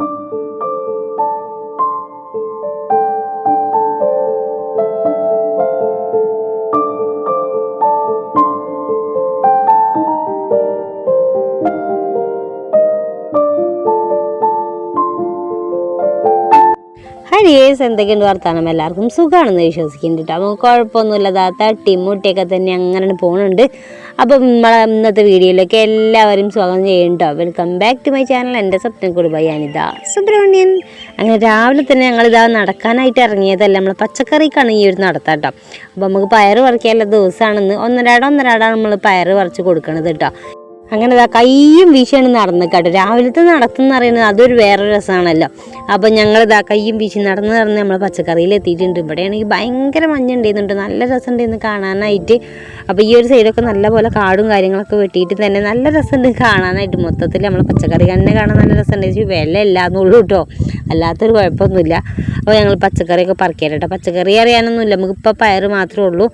Thank you. ഹരിയേസ് എന്തൊക്കെയുണ്ട് വർത്താനം? എല്ലാവർക്കും സുഖമാണെന്ന് വിശ്വസിക്കുന്നുണ്ട് കേട്ടോ. നമുക്ക് കുഴപ്പമൊന്നുമില്ല. ദാ തട്ടിയും മുട്ടിയൊക്കെ തന്നെ അങ്ങനെ പോകുന്നുണ്ട് അപ്പം നമ്മളെ ഇന്നത്തെ വീഡിയോയിലൊക്കെ എല്ലാവരും സ്വാഗതം ചെയ്യുന്നുണ്ടോ welcome back to my channel എന്റെ സ്വപ്നം കുടുംബ ഞാനിതാ സുബ്രഹ്മണ്യൻ. അങ്ങനെ രാവിലെ തന്നെ ഞങ്ങളിതാ നടക്കാനായിട്ട് ഇറങ്ങിയതല്ല. നമ്മളെ പച്ചക്കറിക്കാണ് ഈ ഒരു നടത്താട്ടോ അപ്പോൾ നമുക്ക് പയർ പറിക്കാനുള്ള ദിവസമാണെന്ന് ഒന്നരാട ഒന്നരാടാണ് നമ്മൾ പയർ പറിച്ച് കൊടുക്കണത് കേട്ടോ. അങ്ങനെ ഇതാ കയ്യും വീശിയാണ് കേട്ടോ രാവിലത്തെ നടത്തുന്ന പറയുന്നത് അതൊരു വേറെ രസമാണല്ലോ അപ്പം ഞങ്ങൾ ഇതാ കയ്യും വീശി നടന്ന് നടന്ന് നമ്മൾ പച്ചക്കറിയിൽ എത്തിയിട്ടുണ്ട്. ഇവിടെയാണെങ്കിൽ ഭയങ്കര മഞ്ഞുണ്ടായിരുന്നുണ്ട് നല്ല രസമുണ്ടായിരുന്നു കാണാനായിട്ട്. അപ്പോൾ ഈ ഒരു സൈഡൊക്കെ നല്ല പോലെ കാടും കാര്യങ്ങളൊക്കെ വെട്ടിയിട്ട് തന്നെ നല്ല രസമുണ്ട് കാണാനായിട്ട്. മൊത്തത്തിൽ നമ്മൾ പച്ചക്കറി തന്നെ കാണാൻ നല്ല രസമുണ്ട്. വില ഇല്ലാന്നുള്ളൂ കേട്ടോ അല്ലാത്തൊരു കുഴപ്പമൊന്നുമില്ല. അപ്പോൾ ഞങ്ങൾ പച്ചക്കറിയൊക്കെ പറിക്കാനായിട്ട് പച്ചക്കറി അറിയാനൊന്നുമില്ല. നമുക്കിപ്പോൾ പയർ മാത്രമേ ഉള്ളൂ.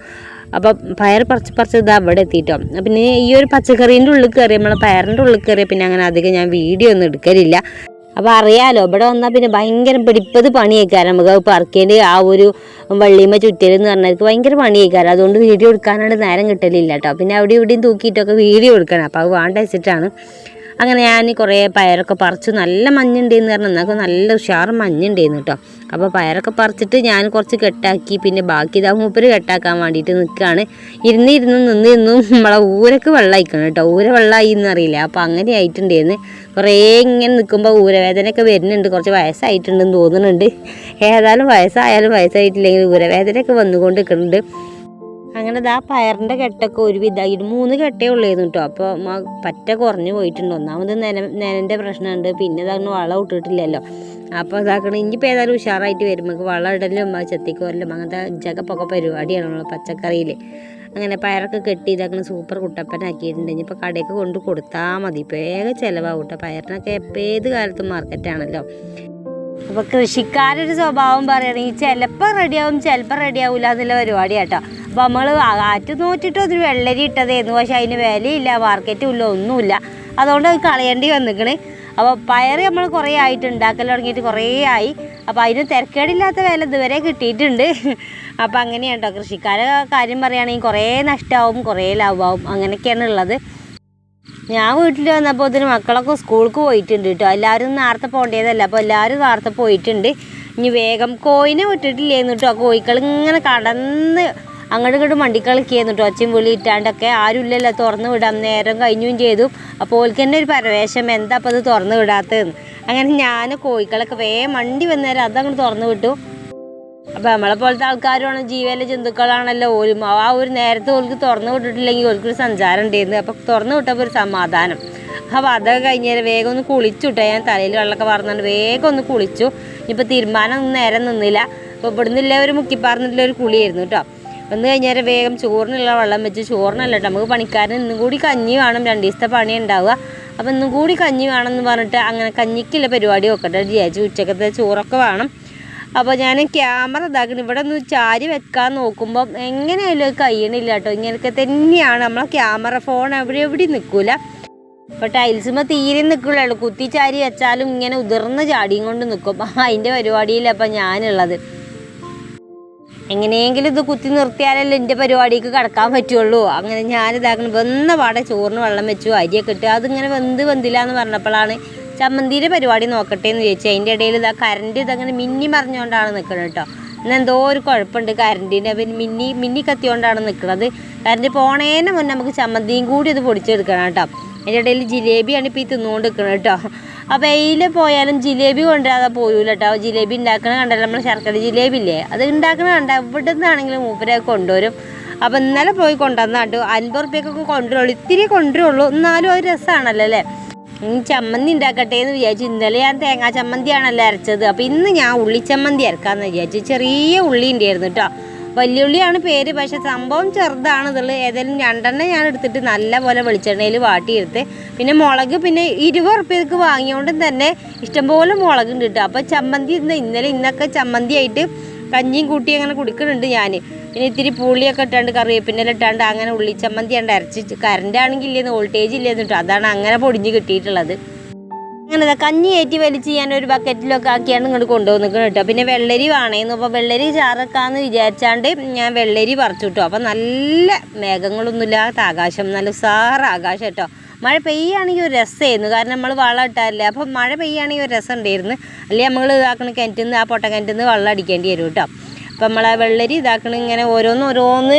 അപ്പോൾ പയർ പറിച്ച് പറിച്ച് ഇത് അവിടെ എത്തിയിട്ടോ പിന്നെ ഈ ഒരു പച്ചക്കറീന്റെ ഉള്ളിൽ കയറി നമ്മൾ പയറിന്റെ ഉള്ളിൽ കയറിയ പിന്നെ അങ്ങനെ അധികം ഞാൻ വീഡിയോ ഒന്നും എടുക്കലില്ല. അപ്പോൾ അറിയാലോ ഇവിടെ വന്നാൽ പിന്നെ ഭയങ്കര പിടിപ്പത് പണിയേക്കാരം. നമുക്ക് പറക്കേന്റെ ആ ഒരു വള്ളിമ ചുറ്റൽ എന്ന് പറഞ്ഞാൽ എനിക്ക് ഭയങ്കര പണിയേക്കാരം. അതുകൊണ്ട് വീഡിയോ എടുക്കാനായിട്ട് നേരം കിട്ടലില്ല കേട്ടോ. പിന്നെ അവിടെ ഇവിടെയും തൂക്കിയിട്ടൊക്കെ വീഡിയോ എടുക്കണം. അപ്പോൾ അത് വേണ്ട വെച്ചിട്ടാണ്. അങ്ങനെ ഞാൻ കുറേ പയറൊക്കെ പറിച്ചു. നല്ല മഞ്ഞുണ്ടെന്ന് പറഞ്ഞാൽ നല്ല ഉഷാറ് മഞ്ഞുണ്ടായിരുന്നു കേട്ടോ. അപ്പോൾ പയറൊക്കെ പറിച്ചിട്ട് ഞാൻ കുറച്ച് കെട്ടാക്കി പിന്നെ ബാക്കി ഇതാ മൂപ്പര് കെട്ടാക്കാൻ വേണ്ടിയിട്ട് നിൽക്കുകയാണ് ഇരുന്ന് ഇരുന്ന് നിന്ന് ഇരുന്നും നമ്മളെ ഊരക്ക് വെള്ളമായിക്കണം കേട്ടോ. ഊര വെള്ളമായി എന്നറിയില്ല അപ്പോൾ അങ്ങനെ ആയിട്ടുണ്ടായിരുന്നു കുറേ ഇങ്ങനെ നിൽക്കുമ്പോൾ ഊരവേദനയൊക്കെ വരുന്നുണ്ട്. കുറച്ച് വയസ്സായിട്ടുണ്ടെന്ന് തോന്നുന്നുണ്ട്. ഏതായാലും വയസ്സായാലും വയസ്സായിട്ടില്ലെങ്കിൽ ഊരവേദനയൊക്കെ വന്നുകൊണ്ട് നിൽക്കുന്നുണ്ട് അങ്ങനെ ദാ പയറിന്റെ കെട്ടൊക്കെ ഒരു വിധമായിട്ട് മൂന്ന് കെട്ടേ ഉള്ളായിരുന്നു കേട്ടോ അപ്പോൾ പറ്റ കുറഞ്ഞു പോയിട്ടുണ്ട്. ഒന്നാമത് നെന നെനന്റെ പ്രശ്നമുണ്ട്. പിന്നെ ഇതാകണം വളം ഇട്ടിട്ടില്ലല്ലോ. അപ്പോൾ ഇതാക്കണം ഇനിയിപ്പോൾ ഏതായാലും ഉഷാറായിട്ട് വരും നമുക്ക് വളം ഇടലും ചെത്തിക്കോരലും അങ്ങനത്തെ ജഗപ്പൊക്കെ പരിപാടിയാണല്ലോ പച്ചക്കറിയിൽ. അങ്ങനെ പയറൊക്കെ കെട്ടി ഇതാക്കണം സൂപ്പർ കുട്ടപ്പനാക്കിയിട്ടുണ്ട്. ഇനിയിപ്പോൾ കടയൊക്കെ കൊണ്ട് കൊടുത്താൽ മതി. ഇപ്പോൾ വേഗം ചിലവാകും കേട്ടോ. പയറിനൊക്കെ എപ്പോൾ ഏത് കാലത്തും മാർക്കറ്റാണല്ലോ അപ്പോൾ കൃഷിക്കാരൊരു സ്വഭാവം പറയുകയാണെങ്കിൽ ചിലപ്പോൾ റെഡിയാവും ചിലപ്പോൾ റെഡിയാവില്ല എന്നുള്ള പരിപാടി കേട്ടോ അപ്പോൾ നമ്മൾ ആറ്റ് നോറ്റിട്ട് ഒരു വെള്ളരി ഇട്ടതായിരുന്നു പക്ഷേ അതിന് വിലയില്ല മാർക്കറ്റും ഇല്ല ഒന്നുമില്ല. അതുകൊണ്ട് അത് കളയേണ്ടി വന്നിക്കണ്. അപ്പോൾ പയർ നമ്മൾ കുറേ ആയിട്ട് ഉണ്ടാക്കൽ തുടങ്ങിയിട്ട് കുറേ ആയി. അപ്പോൾ അതിന് തിരക്കേടില്ലാത്ത വില ഇതുവരെ കിട്ടിയിട്ടുണ്ട്. അപ്പോൾ അങ്ങനെയാണ് കേട്ടോ കൃഷിക്കാരെ കാര്യം പറയുകയാണെങ്കിൽ കുറേ നഷ്ടമാവും കുറേ ലാഭമാവും. അങ്ങനെയൊക്കെയാണ് ഉള്ളത്. ഞാൻ വീട്ടിൽ വന്നപ്പോൾ ഇതിന് മക്കളൊക്കെ സ്കൂൾക്ക് പോയിട്ടുണ്ട് കേട്ടോ. എല്ലാവരും നേരത്തെ പോകേണ്ടതല്ല അപ്പോൾ എല്ലാവരും നേരത്തെ പോയിട്ടുണ്ട്. ഇനി വേഗം കോയിനെ വിട്ടിട്ടില്ലേന്ന് കേട്ടോ. കോഴികൾ ഇങ്ങനെ കടന്ന് അങ്ങോട്ടും ഇങ്ങോട്ടും വണ്ടിക്കളിക്കായിരുന്നു കേട്ടോ ഒച്ചയും വിളി ഇട്ടാണ്ടൊക്കെ ആരുമില്ലല്ലോ തുറന്ന് വിടാം. നേരം കഴിഞ്ഞും ചെയ്തു. അപ്പോൾ ഓൾക്ക് തന്നെ ഒരു പരവേശം. എന്താ അപ്പോൾ അത് തുറന്നു വിടാത്തതെന്ന്. അങ്ങനെ ഞാൻ കോഴിക്കളൊക്കെ വേ മണ്ടി വന്നേരം അതങ്ങോട്ട് തുറന്നു വിട്ടു. അപ്പം നമ്മളെ പോലത്തെ ആൾക്കാരാണ് ജീവയിലെ ജന്തുക്കളാണല്ലോ. ഓലും ആ ഒരു നേരത്തെ ഓൾക്ക് തുറന്നു വിട്ടിട്ടില്ലെങ്കിൽ ഓൾക്കൊരു സഞ്ചാരം ഉണ്ടായിരുന്നു. അപ്പം തുറന്നു വിട്ടപ്പോൾ ഒരു സമാധാനം. അപ്പോൾ അതൊക്കെ കഴിഞ്ഞാൽ വേഗം ഒന്ന് കുളിച്ചുട്ടോ ഞാൻ തലയിൽ വെള്ളമൊക്കെ പറഞ്ഞുകൊണ്ട് വേഗം ഒന്ന് കുളിച്ചു. ഇനിയിപ്പോൾ തീരുമാനം ഒന്നും നേരം നിന്നില്ല. അപ്പോൾ ഇവിടുന്നില്ല ഒരു മുക്കിപ്പാർന്നിട്ടുള്ള ഒരു കുളിയായിരുന്നു കേട്ടോ വന്ന് കഴിഞ്ഞാൽ വേഗം ചോറിനുള്ള വെള്ളം വെച്ച് ചോറിനല്ല നമുക്ക് പണിക്കാരൻ ഇന്നും കൂടി കഞ്ഞി വേണം രണ്ട് ദിവസത്തെ പണി ഉണ്ടാവുക. അപ്പോൾ ഇന്നും കൂടി കഞ്ഞി എന്ന് പറഞ്ഞിട്ട് അങ്ങനെ കഞ്ഞിക്കുള്ള പരിപാടി വെക്കട്ടെ വിചാരിച്ചു. ഉച്ചക്കത്തെ ചോറൊക്കെ വേണം. അപ്പോൾ ഞാൻ ക്യാമറ ഇതാക്കണം ഇവിടെ ഒന്ന് ചാരി വെക്കാൻ നോക്കുമ്പം എങ്ങനെയായാലും കഴിയണില്ല കേട്ടോ. ഇങ്ങനെയൊക്കെ തന്നെയാണ് നമ്മളെ ക്യാമറ ഫോൺ എവിടെ എവിടെ നിൽക്കില്ല അപ്പോൾ ടൈൽസുമ്പോൾ തീരെ നിൽക്കുള്ളൂ. കുത്തി ചാരി വെച്ചാലും ഇങ്ങനെ ഉതിർന്ന ചാടിയും കൊണ്ട് നിൽക്കും. അതിന്റെ പരിപാടിയിലപ്പം ഞാനുള്ളത്. എങ്ങനെയെങ്കിലും ഇത് കുത്തി നിർത്തിയാലല്ലേ എന്റെ പരിപാടിക്ക് കടക്കാൻ പറ്റുള്ളൂ. അങ്ങനെ ഞാൻ ഇതാക്കണം വെന്ന പാടെ ചോറിന് വെള്ളം വെച്ചു അരിയൊക്കെ ഇട്ട് അതിങ്ങനെ വെന്ത് വെന്തില്ല എന്ന് പറഞ്ഞപ്പോഴാണ് ചമ്മന്തിയുടെ പരിപാടി നോക്കട്ടെ എന്ന് ചോദിച്ചു അതിന്റെ ഇടയിൽ ഇതാ കറണ്ട് ഇതങ്ങനെ മിന്നി മറിഞ്ഞുകൊണ്ടാണ് നിൽക്കുന്നത് കേട്ടോ. എന്തോ ഒരു കുഴപ്പമുണ്ട് കറണ്ടിന്റെ പിന്നെ മിന്നി മിന്നി കത്തിയോണ്ടാണ് നിൽക്കുന്നത് കറണ്ട് പോണേനെ മുന്നേ നമുക്ക് ചമ്മന്തിയും കൂടി ഇത് പൊടിച്ചെടുക്കണം കേട്ടോ. അതിന്റെ ഇടയിൽ ജിലേബിയാണ് ഇപ്പോൾ ഈ തിന്നുകൊണ്ട് നിൽക്കുന്നത് കേട്ടോ. അപ്പോൾ എയിൽ പോയാലും ജിലേബി കൊണ്ടുവരാതെ പോയൂല കേട്ടോ ജിലേബി ഉണ്ടാക്കണ കണ്ടല്ലോ നമ്മൾ ശർക്കര ജിലേബി ഇല്ലേ അത് ഉണ്ടാക്കണ കണ്ട ഇവിടെ നിന്നാണെങ്കിലും മൂപ്പരെ കൊണ്ടുവരും. അപ്പോൾ ഇന്നലെ പോയി കൊണ്ടുവന്നാട്ടു അൻപത് റുപ്യക്കൊക്കെ കൊണ്ടുവരുള്ളൂ. ഇത്തിരി കൊണ്ടുവരുള്ളൂ. എന്നാലും ഒരു രസമാണല്ലോ അല്ലേ? ചമ്മന്തി ഉണ്ടാക്കട്ടെ എന്ന് വിചാരിച്ചു ഇന്നലെ ഞാൻ തേങ്ങാ ചമ്മന്തിയാണല്ലോ അരച്ചത്. അപ്പോൾ ഇന്ന് ഞാൻ ഉള്ളി ചമ്മന്തി അരക്കാമെന്ന് വിചാരിച്ചു. ചെറിയ ഉള്ളി ഉണ്ടായിരുന്നു കേട്ടോ. വലിയ ഉള്ളിയാണ് പേര് പക്ഷെ സംഭവം ചെറുതാണ് ഇതുള്ളത് ഏതായാലും രണ്ടെണ്ണം ഞാൻ എടുത്തിട്ട് നല്ലപോലെ വെളിച്ചെണ്ണയിൽ വാട്ടിയെടുത്ത് പിന്നെ മുളക് പിന്നെ ഇരുപത് ഉറുപ്പ്യക്ക് വാങ്ങിയോണ്ടും തന്നെ ഇഷ്ടംപോലെ മുളക് ഉണ്ട് കേട്ടോ. അപ്പോൾ ചമ്മന്തി ഇന്ന് ഇന്നലെ ഇന്നൊക്കെ ചമ്മന്തി ആയിട്ട് കഞ്ഞിയും കൂട്ടി അങ്ങനെ കുടിക്കുന്നുണ്ട് ഞാൻ പിന്നെ ഇത്തിരി പുളിയൊക്കെ ഇട്ടാണ്ട് കറിവേപ്പിന്റെ ഇട്ടാണ്ട് അങ്ങനെ ഉള്ളിച്ചമ്മന്തി ഉണ്ട് അരച്ച് കറണ്ട് ആണെങ്കിൽ ഇല്ലെന്ന് വോൾട്ടേജ് ഇല്ലെന്ന് കേട്ടോ. അതാണ് അങ്ങനെ പൊടിഞ്ഞ് കിട്ടിയിട്ടുള്ളത്. അങ്ങനെ കഞ്ഞി ഏറ്റി വലിച്ച് ഞാൻ ഒരു ബക്കറ്റിലൊക്കെ ആക്കിയാണ് ഇങ്ങോട്ട് കൊണ്ടുവന്നിക്കണം കേട്ടോ. പിന്നെ വെള്ളരി വേണേന്ന് അപ്പോൾ വെള്ളരി ചാറക്കാന്ന് വിചാരിച്ചാണ്ട് ഞാൻ വെള്ളരി പറിച്ചു കേട്ടോ അപ്പോൾ നല്ല മേഘങ്ങളൊന്നുമില്ലാത്ത ആകാശം നല്ല സാറ ആകാശം കേട്ടോ. മഴ പെയ്യുകയാണെങ്കിൽ ഒരു രസമായിരുന്നു കാരണം നമ്മൾ വെള്ളം ഇട്ടാറില്ല അപ്പം മഴ പെയ്യുകയാണെങ്കിൽ ഒരു രസം ഉണ്ടായിരുന്നു. അല്ലെങ്കിൽ നമ്മൾ ഇതാക്കണ കിണറ്റിൽ നിന്ന് ആ പൊട്ട കിണറ്റിൽ നിന്ന് വെള്ളം അടിക്കേണ്ടി വരും കേട്ടോ. അപ്പം നമ്മളെ വെള്ളരി ഇതാക്കണ ഇങ്ങനെ ഓരോന്ന് ഓരോന്ന്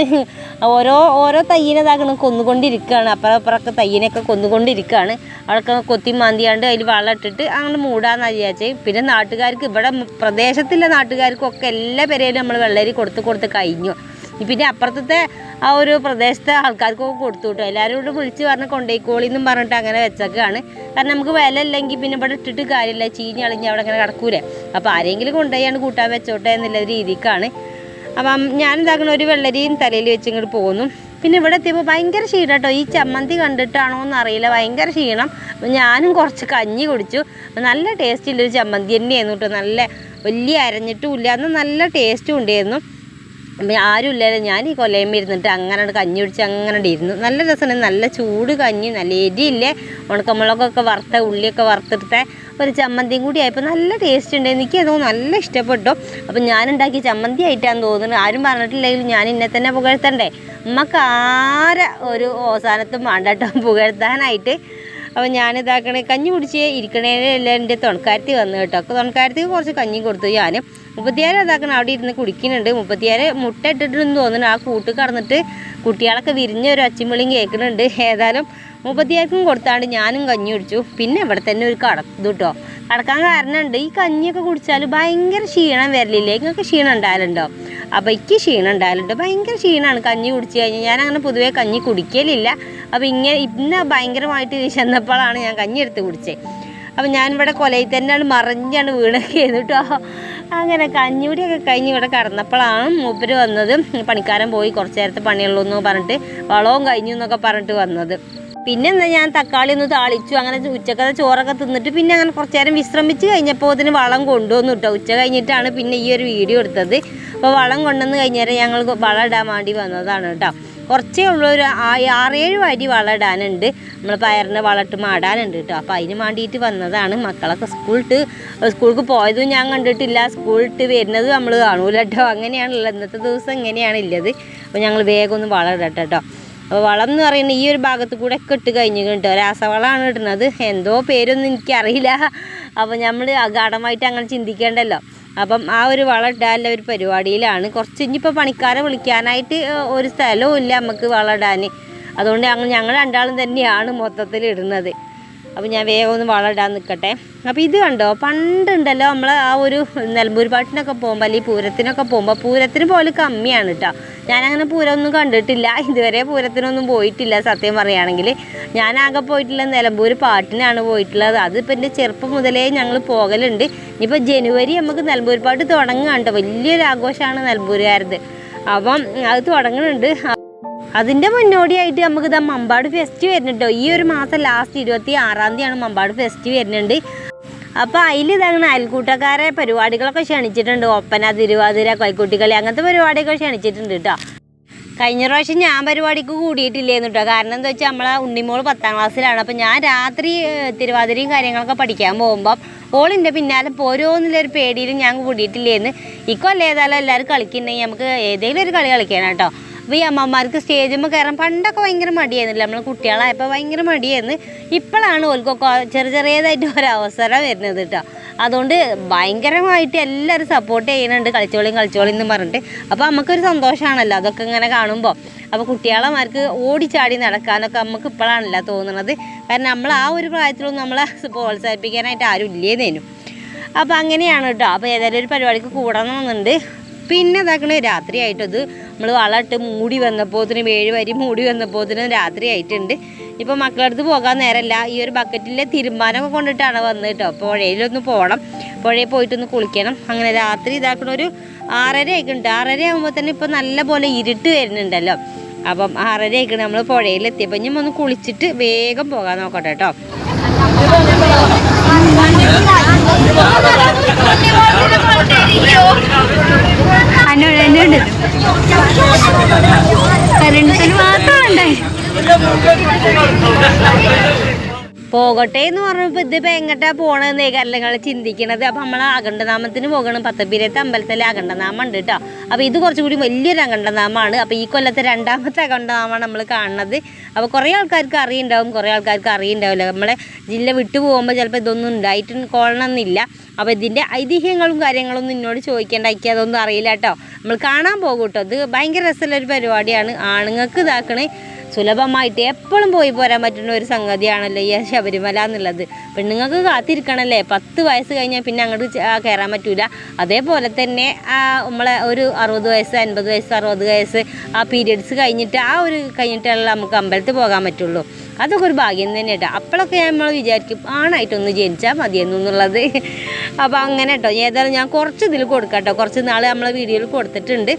ഓരോ ഓരോ തയ്യനെ ഇതാക്കണ കൊന്നുകൊണ്ടിരിക്കുകയാണ്. അപ്പുറം അപ്പുറമൊക്കെ തയ്യനൊക്കെ കൊന്നുകൊണ്ടിരിക്കുകയാണ്. അവിടെയൊക്കെ കൊത്തി മാന്തിയാണ്ട് അതിൽ വളം ഇട്ടിട്ട് അങ്ങനെ മൂടാന്ന് വിചാരിച്ച്. പിന്നെ നാട്ടുകാർക്ക് ഇവിടെ പ്രദേശത്തുള്ള നാട്ടുകാർക്കൊക്കെ എല്ലാ പേരെയും നമ്മൾ വെള്ളരി കൊടുത്ത് കൊടുത്ത് കഴിഞ്ഞു. പിന്നെ അപ്പുറത്തെ ആ ഒരു പ്രദേശത്തെ ആൾക്കാർക്കൊക്കെ കൊടുത്തു കിട്ടും എല്ലാവരും കൂടെ വിളിച്ച് പറഞ്ഞ് കൊണ്ടേക്കോളിന്നും പറഞ്ഞിട്ട് അങ്ങനെ വെച്ചേക്കാണ് കാരണം നമുക്ക് വില ഇല്ലെങ്കിൽ പിന്നെ ഇവിടെ ഇട്ടിട്ട് കാര്യമില്ല. ചീഞ്ഞ് അളിഞ്ഞ് അവിടെ അങ്ങനെ കിടക്കൂലേ. അപ്പോൾ ആരെങ്കിലും കൊണ്ടുപോയാണ് കൂട്ടാൻ വെച്ചോട്ടെ എന്നുള്ള രീതിക്കാണ്. അപ്പം ഞാൻ ഇതാക്കണ ഒരു വെള്ളരിയും തലയിൽ വെച്ച് ഇങ്ങോട്ട് പോകുന്നു പിന്നെ ഇവിടെ എത്തിയപ്പോൾ ഭയങ്കര ക്ഷീണം കേട്ടോ ഈ ചമ്മന്തി കണ്ടിട്ടാണോ എന്ന് അറിയില്ല ഭയങ്കര ക്ഷീണം. അപ്പം ഞാനും കുറച്ച് കഞ്ഞി കുടിച്ചു. നല്ല ടേസ്റ്റ് ഉള്ളൊരു ചമ്മന്തി തന്നെയായിരുന്നു കേട്ടോ നല്ല വലിയ അരഞ്ഞിട്ടും ഇല്ല. അന്ന് നല്ല ടേസ്റ്റും ഉണ്ടായിരുന്നു. ആരും ഇല്ലാതെ ഞാൻ ഈ കൊലയും ഇരുന്നിട്ട് അങ്ങനെ കഞ്ഞി കുടിച്ച് അങ്ങനെ ഇരുന്നു. നല്ല രസമാണ് നല്ല ചൂട് കഞ്ഞി നല്ല എരിയില്ലേ ഉണക്കമുളകൊക്കെ വറുത്ത ഉള്ളിയൊക്കെ വറുത്തെടുത്ത ഒരു ചമ്മന്തിയും കൂടി ആയപ്പോൾ നല്ല ടേസ്റ്റ് ഉണ്ട്. എനിക്ക് അതോ നല്ല ഇഷ്ടപ്പെട്ടു. അപ്പം ഞാനുണ്ടാക്കിയ ചമ്മന്തി ആയിട്ടാണ് തോന്നുന്നത് ആരും പറഞ്ഞിട്ടില്ലെങ്കിൽ ഞാൻ ഇന്നെ തന്നെ പുകഴ്ത്തണ്ടേ? നമുക്ക് ആരെ ഒരു അവസാനത്തും വേണ്ടട്ടോ പുകഴ്ത്താനായിട്ട്. അപ്പോൾ ഞാനിതാക്കണേ കഞ്ഞി കുടിച്ച് എല്ലാം എന്റെ തുണക്കാരത്തി വന്നു കേട്ടോ. തുണക്കാരത്തിക്ക് കുറച്ച് കഞ്ഞി കൊടുത്തു. ഞാൻ മുപ്പത്തിയാറ് അതാക്കണം അവിടെ ഇരുന്ന് കുടിക്കുന്നുണ്ട്. മുപ്പത്തിയാറ് മുട്ട ഇട്ടിട്ടുണ്ടെന്ന് തോന്നുന്നു. ആ കൂട്ട് കടന്നിട്ട് കുട്ടികളൊക്കെ വിരിഞ്ഞ ഒരു ഒച്ചമ്പിളിയും കേൾക്കുന്നുണ്ട്. ഏതായാലും മുപ്പത്തിയാർക്കും കൊടുത്താണ്ട് ഞാനും കഞ്ഞി കുടിച്ചു. പിന്നെ ഇവിടെ തന്നെ ഒരു കടത്തു കേട്ടോ കടക്കാൻ കാരണമുണ്ട്. ഈ കഞ്ഞിയൊക്കെ കുടിച്ചാൽ ഭയങ്കര ക്ഷീണം വരലില്ലേ? നിങ്ങൾക്ക് ക്ഷീണം ഉണ്ടായാലുണ്ടോ അപ്പോൾ എനിക്ക് ക്ഷീണം ഉണ്ടായാലുണ്ട് ഭയങ്കര ക്ഷീണമാണ് കഞ്ഞി കുടിച്ച് കഴിഞ്ഞാൽ ഞാൻ അങ്ങനെ പൊതുവേ കഞ്ഞി കുടിക്കലില്ല. അപ്പോൾ ഇങ്ങനെ ഇന്ന് ഭയങ്കരമായിട്ട് ചെന്നപ്പോഴാണ് ഞാൻ കഞ്ഞി എടുത്ത് കുടിച്ചത് അപ്പം ഞാനിവിടെ കൊലയിൽ തന്നെയാണ് മറിഞ്ഞാണ് വീണൊക്കെ ചെയ്തു കേട്ടോ അങ്ങനെ കഞ്ഞൂടിയൊക്കെ കഴിഞ്ഞ് ഇവിടെ കടന്നപ്പോഴാണ് മൂപ്പര് വന്നത്. പണിക്കാരൻ പോയി കുറച്ച് നേരത്തെ പണിയുള്ളൂ എന്ന് പറഞ്ഞിട്ട് വളവും കഴിഞ്ഞു എന്നൊക്കെ പറഞ്ഞിട്ട് വന്നത്. പിന്നെ എന്താ ഞാൻ തക്കാളി ഒന്ന് താളിച്ചു. അങ്ങനെ ഉച്ചക്കത്തെ ചോറൊക്കെ തിന്നിട്ട് പിന്നെ അങ്ങനെ കുറച്ച് നേരം വിശ്രമിച്ച് കഴിഞ്ഞപ്പോൾ അതിന് വളം കൊണ്ടുവന്നു കേട്ടോ. ഉച്ച കഴിഞ്ഞിട്ടാണ് പിന്നെ ഈ ഒരു വീഡിയോ എടുത്തത്. അപ്പോൾ വളം കൊണ്ടുവന്ന് കഴിഞ്ഞാൽ ഞങ്ങൾ വളം ഇടാൻ വേണ്ടി വന്നതാണ് കേട്ടോ. കുറച്ചേ ഉള്ളൂ. ഒരു ആറേഴ് വരി വളടാനുണ്ട്. നമ്മൾ പയറിന്റെ വളട്ട് മാടാനുണ്ട് കേട്ടോ. അപ്പോൾ അതിന് വേണ്ടിയിട്ട് വന്നതാണ്. മക്കളൊക്കെ സ്കൂളിട്ട് സ്കൂൾക്ക് പോയതും ഞാൻ കണ്ടിട്ടില്ല. സ്കൂളിട്ട് വരുന്നതും നമ്മൾ കാണൂല കേട്ടോ. അങ്ങനെയാണല്ലോ. ഇന്നത്തെ ദിവസം ഇങ്ങനെയാണ് ഇല്ലത്. അപ്പോൾ ഞങ്ങൾ വേഗം ഒന്ന് വളം കേട്ടോ. അപ്പോൾ വളം എന്ന് പറയുന്നത് ഈ ഒരു ഭാഗത്ത് കൂടെ ഒക്കെ ഇട്ട് കഴിഞ്ഞു കേട്ടോ. രാസവളമാണ് ഇടുന്നത്. എന്തോ പേരൊന്നും എനിക്കറിയില്ല. അപ്പോൾ നമ്മൾ അഗാഠമായിട്ട് അങ്ങനെ ചിന്തിക്കേണ്ടല്ലോ. അപ്പം ആ ഒരു വളം ഇടാനുള്ള ഒരു പരിപാടിയിലാണ്. കുറച്ച് ഇനിയിപ്പോൾ പണിക്കാരെ വിളിക്കാനായിട്ട് ഒരു സ്ഥലവും ഇല്ല നമുക്ക് വളം ഇടാൻ അതുകൊണ്ട് ഞങ്ങൾ രണ്ടാളും തന്നെയാണ് മൊത്തത്തിൽ ഇടുന്നത് അപ്പോൾ ഞാൻ വേഗം ഒന്ന് വളമിടാൻ നിൽക്കട്ടെ അപ്പോൾ ഇത് കണ്ടോ? പണ്ടുണ്ടല്ലോ നമ്മൾ ആ ഒരു നിലമ്പൂർ പാട്ടിനൊക്കെ പോകുമ്പോൾ അല്ലെങ്കിൽ പൂരത്തിനൊക്കെ പോകുമ്പോൾ പൂരത്തിന് പോലെ കമ്മിയാണ് കേട്ടോ ഞാനങ്ങനെ പൂരമൊന്നും കണ്ടിട്ടില്ല. ഇതുവരെ പൂരത്തിനൊന്നും പോയിട്ടില്ല സത്യം പറയുകയാണെങ്കിൽ ഞാനാകെ പോയിട്ടുള്ള നിലമ്പൂർ പാട്ടിനാണ് പോയിട്ടുള്ളത്. അതിപ്പോൾ എന്റെ ചെറുപ്പം മുതലേ ഞങ്ങൾ പോകലുണ്ട്. ഇനിയിപ്പോൾ ജനുവരി നമുക്ക് നിലമ്പൂർ പാട്ട് തുടങ്ങുകയാണ് കേട്ടോ വലിയൊരു ആഘോഷമാണ് നിലമ്പൂരുകാരത് അപ്പം അത് തുടങ്ങുന്നുണ്ട് അതിന്റെ മുന്നോടിയായിട്ട് നമുക്ക് ഇതാ മമ്പാട് ഫെസ്റ്റ് വരുന്നുണ്ടോ. ഈ ഒരു മാസം ലാസ്റ്റ് ഇരുപത്തി ആറാം തീയതിയാണ് മമ്പാട് ഫെസ്റ്റ് വരുന്നുണ്ട്. അപ്പോൾ അതിൽ ഇതാണ് അയൽക്കൂട്ടക്കാരെ പരിപാടികളൊക്കെ ക്ഷണിച്ചിട്ടുണ്ട്. ഒപ്പന തിരുവാതിര കൈക്കുട്ടികളി അങ്ങനത്തെ പരിപാടിയൊക്കെ ക്ഷണിച്ചിട്ടുണ്ട് കേട്ടോ കഴിഞ്ഞ പ്രാവശ്യം ഞാൻ പരിപാടിക്ക് കൂടിയിട്ടില്ലേന്ന് കേട്ടോ കാരണം എന്താ വെച്ചാൽ നമ്മളെ ഉണ്ണിമോൾ പത്താം ക്ലാസ്സിലാണ്. അപ്പോൾ ഞാൻ രാത്രി തിരുവാതിരയും കാര്യങ്ങളൊക്കെ പഠിക്കാൻ പോകുമ്പം ഓളിന്റെ പിന്നാലെ പോരോന്നുള്ളൊരു പേടിയിൽ ഞാൻ കൂടിയിട്ടില്ലേന്ന്. ഇക്കൊല്ലം എല്ലാവരും കളിക്കുന്നുണ്ടെങ്കിൽ നമുക്ക് ഏതെങ്കിലും ഒരു കളി കളിക്കണം കേട്ടോ ഈ അമ്മമാർക്ക് സ്റ്റേജിൽ കയറാൻ പണ്ടൊക്കെ ഭയങ്കര മടിയായിരുന്നില്ല? നമ്മൾ കുട്ടികളായപ്പോൾ ഭയങ്കര മടിയായിരുന്നു. ഇപ്പോഴാണ് ഓൽക്കൊക്കെ ചെറിയ ചെറിയതായിട്ട് ഒരവസരം വരുന്നത് കേട്ടോ അതുകൊണ്ട് ഭയങ്കരമായിട്ട് എല്ലാവരും സപ്പോർട്ട് ചെയ്യുന്നുണ്ട് കളിച്ചോളിയും കളിച്ചോളിയും എന്ന് പറഞ്ഞിട്ട്. അപ്പോൾ നമുക്കൊരു സന്തോഷമാണല്ലോ അതൊക്കെ ഇങ്ങനെ കാണുമ്പോൾ അപ്പോൾ കുട്ടികളമാർക്ക് ഓടിച്ചാടി നടക്കാനൊക്കെ നമുക്ക് ഇപ്പോഴാണല്ലോ തോന്നുന്നത് കാരണം നമ്മൾ ആ ഒരു പ്രായത്തിലൊന്നും നമ്മളെ പ്രോത്സാഹിപ്പിക്കാനായിട്ട് ആരും ഇല്ലേന്നേനും. അപ്പോൾ അങ്ങനെയാണ് കേട്ടോ അപ്പോൾ ഏതായാലും ഒരു പരിപാടിക്ക് കൂടണമെന്നുണ്ട് പിന്നെ അതാക്കണേ രാത്രി ആയിട്ടത് നമ്മൾ വളമിട്ട് മൂടി വന്നപ്പോത്തിനും ഏഴ് വരി മൂടി വന്നപ്പോത്തിനും രാത്രി ആയിട്ടുണ്ട്. ഇപ്പോൾ മക്കളടുത്ത് പോകാൻ നേരമല്ല ഈ ഒരു ബക്കറ്റിലെ തിരുമ്പാനൊക്കെ കൊണ്ടിട്ടാണ് വന്നത് കേട്ടോ പുഴയിലൊന്ന് പോകണം പുഴയിൽ പോയിട്ടൊന്ന് കുളിക്കണം. അങ്ങനെ രാത്രി ഇതാക്കണ ഒരു ആറര ആയിക്കുണ്ട് ആറര ആകുമ്പോൾ തന്നെ ഇപ്പോൾ നല്ല പോലെ ഇരുട്ട് വരുന്നുണ്ടല്ലോ. അപ്പം ആറര ആയിക്കണം നമ്മൾ പുഴയിലെത്തിയപ്പോൾ ഇനി ഒന്ന് കുളിച്ചിട്ട് വേഗം പോകാൻ നോക്കട്ടെ കേട്ടോ എന്നോട് കരണ്ടത്തിന് മാത്രം ഉണ്ടായി പോകട്ടെ എന്ന് പറഞ്ഞപ്പോൾ ഇതിപ്പോൾ എങ്ങോട്ടാ പോകണമെന്നേ നിങ്ങൾ ചിന്തിക്കണത്. അപ്പം നമ്മൾ അഖണ്ഡനാമത്തിന് പോകണം. പത്തപ്പീരത്തെ അമ്പലത്തിലെ അഖണ്ഡനാമം ഉണ്ട് കേട്ടോ അപ്പോൾ ഇത് കുറച്ചും കൂടി വലിയൊരു അഖണ്ഡനാമമാണ്. അപ്പോൾ ഈ കൊല്ലത്തെ രണ്ടാമത്തെ അഖണ്ഡനാമമാണ് നമ്മൾ കാണുന്നത്. അപ്പോൾ കുറേ ആൾക്കാർക്ക് അറിയുണ്ടാവും. കുറേ ആൾക്കാർക്ക് അറിയുണ്ടാവില്ല. നമ്മളെ ജില്ല വിട്ടു പോകുമ്പോൾ ചിലപ്പോൾ ഇതൊന്നും ഉണ്ടായിട്ട് കൊള്ളണമെന്നില്ല അപ്പോൾ ഇതിന്റെ ഐതിഹ്യങ്ങളും കാര്യങ്ങളൊന്നും എന്നോട് ചോദിക്കേണ്ട. എനിക്ക് അതൊന്നും അറിയില്ല കേട്ടോ നമ്മൾ കാണാൻ പോകും കേട്ടോ ഇത് ഭയങ്കര രസമുള്ള ഒരു പരിപാടിയാണ്. ആണുങ്ങൾക്ക് ഇതാക്കണേ. സുലഭമായിട്ട് എപ്പോഴും പോയി പോരാൻ പറ്റുന്ന ഒരു സംഗതിയാണല്ലോ ഈ ശബരിമല എന്നുള്ളത്. പെണ്ണുങ്ങൾക്ക് കാത്തിരിക്കണല്ലേ? പത്ത് വയസ്സ് കഴിഞ്ഞാൽ പിന്നെ അങ്ങോട്ട് കയറാൻ പറ്റൂല. അതേപോലെ തന്നെ നമ്മളെ ഒരു അറുപത് വയസ്സ് അൻപത് വയസ്സ് അറുപത് വയസ്സ് ആ പീരിയഡ്സ് കഴിഞ്ഞിട്ട് ആ ഒരു കഴിഞ്ഞിട്ടുള്ള നമുക്ക് അമ്പലത്തിൽ പോകാൻ പറ്റുള്ളൂ. അതൊക്കെ ഒരു ഭാഗ്യം തന്നെ കേട്ടോ. അപ്പോഴൊക്കെ നമ്മൾ വിചാരിക്കും ആണായിട്ടൊന്ന് ജനിച്ചാൽ മതിയെന്നു എന്നുള്ളത്. അപ്പോൾ അങ്ങനെ കേട്ടോ. ഏതായാലും ഞാൻ കുറച്ച് ഇതിൽ കൊടുക്കാം കേട്ടോ. കുറച്ച് നാൾ നമ്മളെ വീഡിയോയിൽ കൊടുത്തിട്ടുണ്ട്.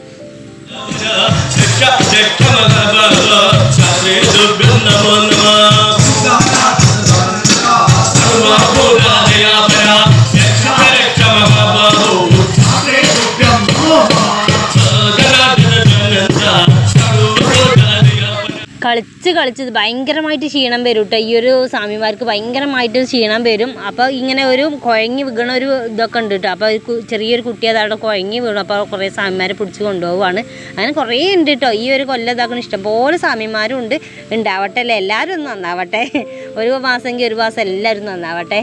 Oh, കളിച്ച് കളിച്ച് ഭയങ്കരമായിട്ട് ക്ഷീണം വരും കേട്ടോ ഈ ഒരു സ്വാമിമാർക്ക് ഭയങ്കരമായിട്ട് ക്ഷീണം വരും. അപ്പോൾ ഇങ്ങനെ ഒരു കുഴങ്ങി വീണ ഒരു ഇതൊക്കെ ഉണ്ട് കേട്ടോ അപ്പോൾ ചെറിയൊരു കുട്ടി അതവിടെ കുഴങ്ങി വീണു. അപ്പോൾ കുറേ സ്വാമിമാരെ പിടിച്ച് കൊണ്ടുപോവാണ് അങ്ങനെ കുറേ ഉണ്ട് കേട്ടോ ഈ ഒരു കൊല്ലം ഇതാക്കുന്ന ഇഷ്ടംപോലെ സ്വാമിമാരും ഉണ്ട്. ഉണ്ടാവട്ടെ അല്ലേ? എല്ലാവരും നന്നാവട്ടെ. ഒരു മാസമെങ്കിൽ ഒരു മാസം എല്ലാവരും നന്നാവട്ടെ.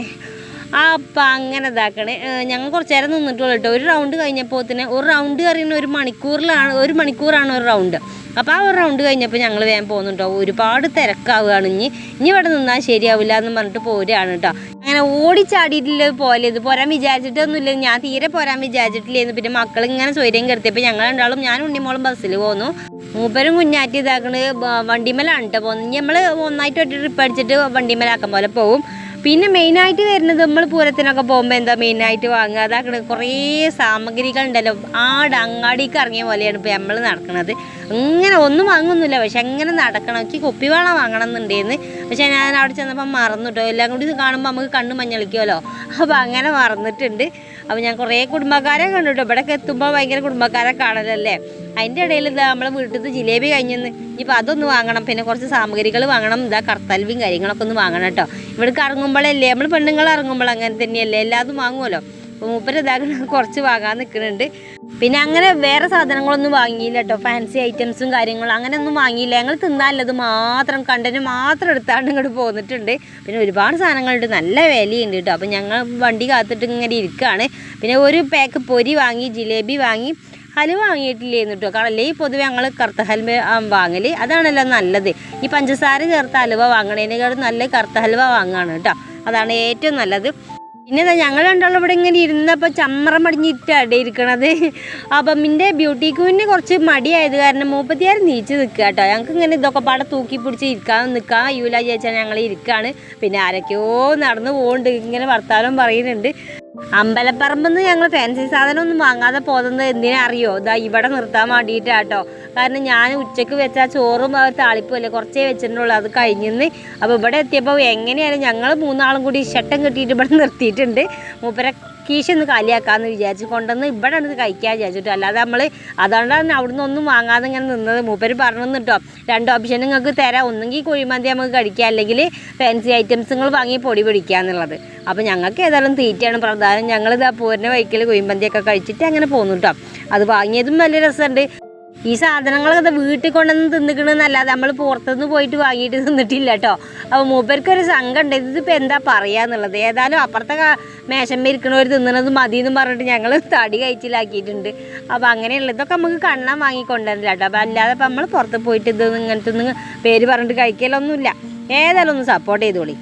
അപ്പം അങ്ങനെ ഇതാക്കണേ. ഞങ്ങൾ കുറച്ച് നേരം നിന്നിട്ടുള്ളൂ കേട്ടോ ഒരു റൗണ്ട് കഴിഞ്ഞപ്പോൾ തന്നെ ഒരു റൗണ്ട് അറിയുന്ന ഒരു മണിക്കൂറിലാണ് ഒരു മണിക്കൂറാണ് ഒരു റൗണ്ട് അപ്പോൾ ആ ഒരു റൗണ്ട് കഴിഞ്ഞപ്പോൾ ഞങ്ങൾ വേഗം പോകുന്നുണ്ടോ ഒരുപാട് തിരക്കാവുകയാണ്. ഇനി ഇനി ഇവിടെ നിന്നാൽ ശരിയാവില്ല എന്ന് പറഞ്ഞിട്ട് പോരുകയാണ് കേട്ടോ അങ്ങനെ ഓടിച്ചാടിയിട്ടില്ല പോലെ ഇത് പോരാൻ വിചാരിച്ചിട്ടൊന്നുമില്ല. ഞാൻ തീരെ പോരാൻ വിചാരിച്ചിട്ടില്ലായിരുന്നു. പിന്നെ മക്കൾ ഇങ്ങനെ സ്വൈര്യം കരുത്തിയപ്പോൾ ഞങ്ങൾ രണ്ടാളും ഞാൻ ഉണ്ണിമോളും ബസ്സിൽ പോന്നു. മൂപ്പരും കുഞ്ഞാറ്റി ഇതാക്കണ് വണ്ടിമേലാണ് കേട്ടോ പോകുന്നത് ഇനി നമ്മൾ ഒന്നായിട്ട് ഒറ്റ ട്രിപ്പ് അടിച്ചിട്ട് വണ്ടിമേലാക്കാൻ പോലെ പോകും പിന്നെ മെയിനായിട്ട് വരുന്നത് നമ്മൾ പൂരത്തിനൊക്കെ പോകുമ്പോൾ എന്താ മെയിനായിട്ട് വാങ്ങുക? അതാക്കണ കുറേ സാമഗ്രികൾ ഉണ്ടല്ലോ ആട് അങ്ങാടിക്ക് ഇറങ്ങിയ പോലെയാണ് ഇപ്പോൾ നമ്മൾ നടക്കുന്നത് അങ്ങനെ ഒന്നും വാങ്ങുന്നില്ല. പക്ഷെ അങ്ങനെ നടക്കണം. എനിക്ക് കുപ്പിവെള്ളം വാങ്ങണം എന്നുണ്ടെന്ന് പക്ഷെ ഞാൻ അവിടെ ചെന്നപ്പോൾ മറന്നിട്ടോ എല്ലാം കൂടി കാണുമ്പോൾ നമുക്ക് കണ്ണ് മഞ്ഞളിക്കുമല്ലോ അപ്പോൾ അങ്ങനെ മറന്നിട്ടുണ്ട്. അപ്പോൾ ഞാൻ കുറേ കുടുംബക്കാരെ കണ്ടു കേട്ടോ ഇവിടെയൊക്കെ എത്തുമ്പോൾ ഭയങ്കര കുടുംബക്കാരെ കാണലല്ലേ? അതിന്റെ ഇടയിൽ ഇതാ നമ്മളെ നിന്ന് ജിലേബി കഴിഞ്ഞെന്ന്. ഇനിയിപ്പോൾ അതൊന്ന് വാങ്ങണം. പിന്നെ കുറച്ച് സാമഗ്രികൾ വാങ്ങണം. ഇതാ കർത്തൽവിയും കാര്യങ്ങളൊക്കെ ഒന്ന് വാങ്ങണം കേട്ടോ. ഇവിടേക്ക് ഇറങ്ങുമ്പോഴല്ലേ നമ്മൾ പെണ്ണുങ്ങൾ ഇറങ്ങുമ്പോൾ അങ്ങനെ തന്നെയല്ലേ? എല്ലാതും വാങ്ങുമല്ലോ അപ്പോൾ മൂപ്പര് ഇതാക്കണ കുറച്ച് വാങ്ങാൻ നിൽക്കുന്നുണ്ട് പിന്നെ അങ്ങനെ വേറെ സാധനങ്ങളൊന്നും വാങ്ങിയില്ല കേട്ടോ. ഫാൻസി ഐറ്റംസും കാര്യങ്ങളും അങ്ങനെ ഒന്നും വാങ്ങിയില്ല. ഞങ്ങൾ തിന്നാലത് മാത്രം കണ്ടന്റ് മാത്രം എടുത്താണ്ട് ഇങ്ങോട്ട് പോന്നിട്ടുണ്ട്. പിന്നെ ഒരുപാട് സാധനങ്ങളുണ്ട്. നല്ല വിലയുണ്ട് കേട്ടോ. അപ്പോൾ ഞങ്ങൾ വണ്ടി കാത്തിട്ട് ഇങ്ങനെ ഇരിക്കുകയാണ് പിന്നെ ഒരു പാക്ക് പൊരി വാങ്ങി ജിലേബി വാങ്ങി. ഹലുവ വാങ്ങിയിട്ടില്ലേ കേട്ടോ കാരണം അല്ലെങ്കിൽ പൊതുവെ ഞങ്ങൾ കറുത്ത ഹൽവ വാങ്ങൽ അതാണല്ലോ നല്ലത്. ഈ പഞ്ചസാര ചേർത്ത ഹലുവ വാങ്ങണേനേക്കാളും നല്ല കറുത്ത ഹലുവ വാങ്ങുകയാണ് കേട്ടോ. അതാണ് ഏറ്റവും നല്ലത്. പിന്നെ ഞങ്ങൾ രണ്ടാളും ഇവിടെ ഇങ്ങനെ ഇരുന്നപ്പോൾ ചമ്മറം പടിഞ്ഞിട്ടാണ് ഇരിക്കണത്. അപ്പം എന്റെ ബ്യൂട്ടി ക്യൂവിന് കുറച്ച് മടിയായത് കാരണം മൂപ്പത്തിയാർ നീച്ച് നിൽക്കുക കേട്ടോ. ഞങ്ങൾക്ക് ഇങ്ങനെ ഇതൊക്കെ പാടെ തൂക്കി പിടിച്ച് ഇരിക്കാൻ നിൽക്കാൻ കഴിയൂല ചേച്ചാൽ ഞങ്ങൾ ഇരിക്കുകയാണ് പിന്നെ ആരൊക്കെയോ നടന്നു പോകുന്നുണ്ട് ഇങ്ങനെ വർത്താനം പറയുന്നുണ്ട്. അമ്പലപ്പറമ്പെന്ന് ഞങ്ങൾ ഫാൻസി സാധനം ഒന്നും വാങ്ങാതെ പോകുന്നത് എന്തിനാ അറിയോ? ഇതാ ഇവിടെ നിർത്താൻ വേണ്ടിയിട്ടാട്ടോ. കാരണം ഞാൻ ഉച്ചയ്ക്ക് വെച്ച ആ ചോറും അവർ താളിപ്പുമല്ലേ കുറച്ചേ വെച്ചിട്ടുള്ളൂ. അത് കഴിഞ്ഞിന്ന് അപ്പോൾ ഇവിടെ എത്തിയപ്പോൾ എങ്ങനെയായാലും ഞങ്ങൾ മൂന്നാളും കൂടി ഷട്ടം കെട്ടിയിട്ട് ഇവിടെ നിർത്തിയിട്ടുണ്ട്. മൂപ്പരെ കീശ ഒന്ന് കാലിയാക്കാമെന്ന് വിചാരിച്ച് കൊണ്ടുവന്ന് ഇവിടെ ഇത് കഴിക്കാൻ വിചാരിച്ചിട്ട്. അല്ലാതെ നമ്മൾ അതുകൊണ്ടാണ് അവിടുന്ന് ഒന്നും വാങ്ങാതെ ഇങ്ങനെ നിന്നത്. മൂപ്പര് പറഞ്ഞു കേട്ടോ രണ്ട് ഓപ്ഷൻ നിങ്ങൾക്ക് തരാം. ഒന്നെങ്കിൽ കുഴിമന്തി നമുക്ക് കഴിക്കാം അല്ലെങ്കിൽ ഫാൻസി ഐറ്റംസ് നിങ്ങൾ വാങ്ങി പൊടി പിടിക്കുക എന്നുള്ളത്. അപ്പോൾ ഞങ്ങൾക്ക് ഏതായാലും തീറ്റയാണ് പ്രധാനം. ഞങ്ങളിതാ പൂരിന്റെ വൈക്കിൽ കുഴിമന്തിയൊക്കെ കഴിച്ചിട്ട് അങ്ങനെ പോന്നു കേട്ടോ അത് വാങ്ങിയതും നല്ല രസമുണ്ട് ഈ സാധനങ്ങളൊക്കെ വീട്ടിൽ കൊണ്ടുവന്ന് തിന്നിക്കണമെന്നല്ലാതെ നമ്മൾ പുറത്തുനിന്ന് പോയിട്ട് വാങ്ങിയിട്ട് തിന്നിട്ടില്ല കേട്ടോ അപ്പോൾ മൂപ്പർക്കൊരു സംഘം ഉണ്ട്. ഇതിപ്പോൾ എന്താ പറയാന്നുള്ളത് ഏതായാലും അപ്പുറത്തെ മേശം ഇരിക്കണവർ തിന്നണത് മതി എന്ന് പറഞ്ഞിട്ട് ഞങ്ങൾ തടി കഴിച്ചിലാക്കിയിട്ടുണ്ട്. അപ്പോൾ അങ്ങനെയുള്ള ഇതൊക്കെ നമുക്ക് കണ്ണാൻ വാങ്ങി കൊണ്ടുവരില്ല കേട്ടോ അപ്പോൾ അല്ലാതെ ഇപ്പം നമ്മൾ പുറത്ത് പോയിട്ട് ഇത് ഇങ്ങനത്തെ ഒന്നും പേര് പറഞ്ഞിട്ട് കഴിക്കലൊന്നുമില്ല. ഏതായാലും ഒന്ന് സപ്പോർട്ട് ചെയ്തോളി.